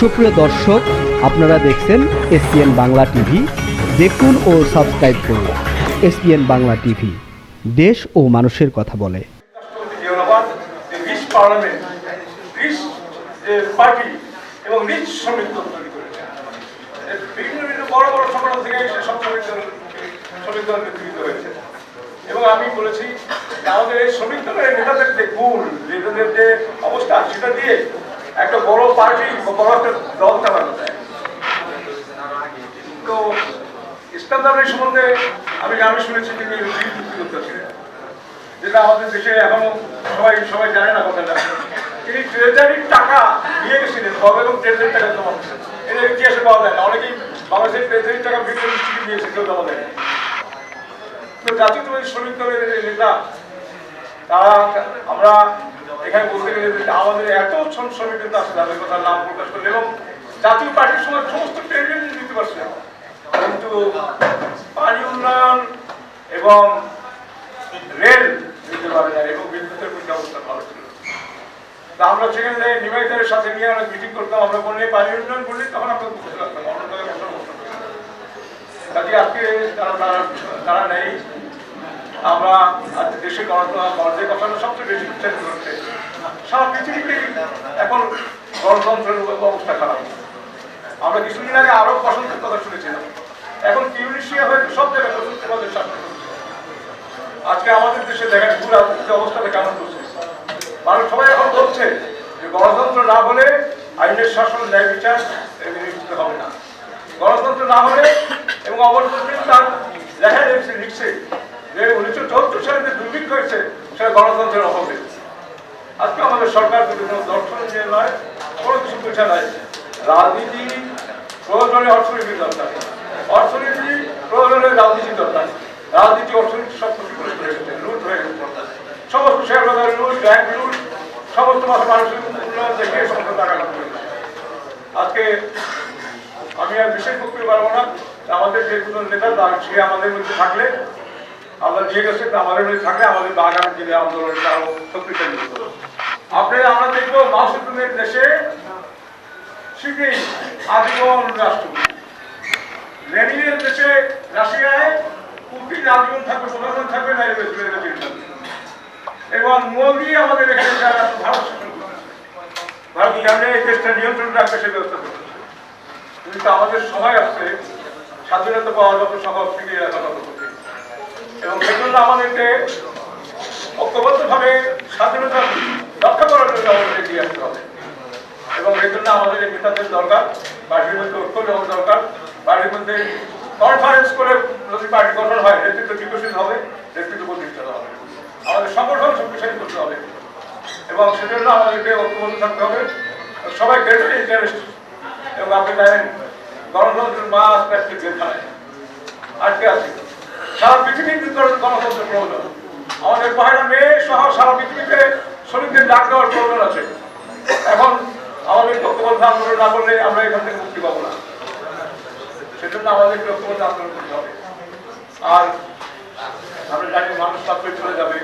সুপ্রিয় দর্শক, আপনারা দেখছেন এসপিএন বাংলা টিভি। দেখুন ও সাবস্ক্রাইব করুন এসপিএন বাংলা টিভি। দেশ ও মানুষের কথা বলে। এবং এবং আমি বলেছি আমাদের এই শ্রমিক দলের নেতাদের যে গুণ, নেতাদের যে অবস্থা, সেটা দিয়ে একটা বড় পার্টি বড় তো ইসলাম ধর্মের সম্বন্ধে আমি আমি শুনেছি তিনি চুক্তি করতেছিলেন যেটা আমাদের দেশে এখনও সবাই সবাই জানে না কথাটা। তিনি ট্রেজারির টাকা নিয়ে গেছিলেন কবে এবং ট্রেজারির টাকা জমা এটা ইতিহাসে পাওয়া যায় না। অনেকেই বাংলাদেশের ট্রেজারির টাকা বিভিন্ন থেকে দিয়েছে কেউ জমা দেয় তো জাতীয়তাবাদী শ্রমিক দলের নেতা, তারা আমরা এখানে বলতে গেলে আমাদের এত শ্রম শ্রমিক নেতা আছে, তাদের কথা নাম প্রকাশ করলে এবং জাতীয় পার্টির সময় সমস্ত ট্রেনিং দিতে পারছে কিন্তু পানি উন্নয়ন এবং রেল দিতে পারে না এবং বিদ্যুতের প্রতি অবস্থা ভালো ছিল। আমরা সেখানে যাই নিবাইতারের সাথে নিয়ে অনেক মিটিং করতাম, আমরা বললে পানি উন্নয়ন করলে তখন আমরা বুঝতে পারতাম অন্য। কাজে আজকে তারা তারা নেই। আমরা দেশে গণতন্ত্রের কথা সবচেয়ে বেশি উচ্চারিত হচ্ছে। সারা পৃথিবীতে এখন গণতন্ত্রের অবস্থা খারাপ। আমরা কিছুদিন আগে আরও বসন্তের কথা শুনেছিলাম। এখন টিউনিশিয়া হয়ে সব জায়গায় আজকে আমাদের দেশে দেখেন পুরো রাজনীতি অবস্থাটা কেমন করছে মানুষ সবাই এখন বলছে যে গণতন্ত্র না হলে আইনের শাসন, ন্যায় বিচার নিশ্চিত হবে না। গণতন্ত্র না হলে এবং অবশ্যই তার লেখা লিখছে যে উনিশশো চৌত্রিশ সালে যে দুর্ভিক্ষ হয়েছে সেটা গণতন্ত্রের অভাবে। আজকে আমাদের সরকার বিভিন্ন দর্শন যে নয় কোনো কিছু বোঝা নাই। রাজনীতি, প্রয়োজনে অর্থনীতি দরকার। অর্থনীতি, প্রয়োজনে রাজনীতি দরকার। রাজনীতি, অর্থনীতি সব কিছু লুট হয়ে সমস্ত শেয়ার বাজার লুট, ব্যাংক লুট, সমস্ত মাসে মানুষের উন্নয়ন দেখে সমস্ত টাকা আজকে আমি আর বিশেষ বক্তব্য পারব না। আমাদের যে দুজন নেতা সে আমাদের মধ্যে থাকলে আমরা নিয়ে গেছে আমাদের থাকলে আমাদের আগামী দিনে আন্দোলনটা আরও শক্তিশালী হতো আপনি, আমরা দেখব মাসুদ্দিনের দেশে আজীবন রাষ্ট্রপতি। লেনিনের দেশে রাশিয়ায় পুতিন আজীবন থাকবে প্রধানমন্ত্রী থাকবে না এবং মোদি আমাদের এখানে যারা ভারত ভারত কেমন এই দেশটা নিয়ন্ত্রণ রাখবে, সে ব্যবস্থা করছে কিন্তু আমাদের সময় আসছে স্বাধীনতা পাওয়া যত সহজ থেকে রাখা এবং সেজন্য আমাদেরকে ঐক্যবদ্ধভাবে স্বাধীনতা রক্ষা করার জন্য আমাদের এগিয়ে আসতে হবে। এবং এর জন্য আমাদের এই নেতাদের দরকার পার্টির মধ্যে ঐক্য দেওয়ার দরকার পার্টির মধ্যে কনফারেন্স করে যদি পার্টি গঠন হয়, নেতৃত্ব বিকশিত হবে, নেতৃত্ব প্রতিষ্ঠিত হবে। আমাদের সংগঠন শক্তিশালী করতে হবে। এবং সেজন্য আমাদেরকে ঐক্যবদ্ধ থাকতে হবে। সবাই গ্রেটার ইন্টারেস্ট এবং আপনি জানেন, গণতন্ত্রের মা আজকে আজকে আজকে আছে। আমাদের পহেলা মেয়ে সহ সারা পৃথিবীতে শ্রমিকদের ডাক দেওয়ার প্রয়োজন আছে। এখন আমাদের ঐক্যবদ্ধ আন্দোলন না করলে আমরা এখান থেকে মুক্তি পাবো না। সেজন্য আমাদের ঐক্যবদ্ধ আন্দোলন করতে হবে। আর আমরা জানি মানুষ তাৎপর্য চলে যাবে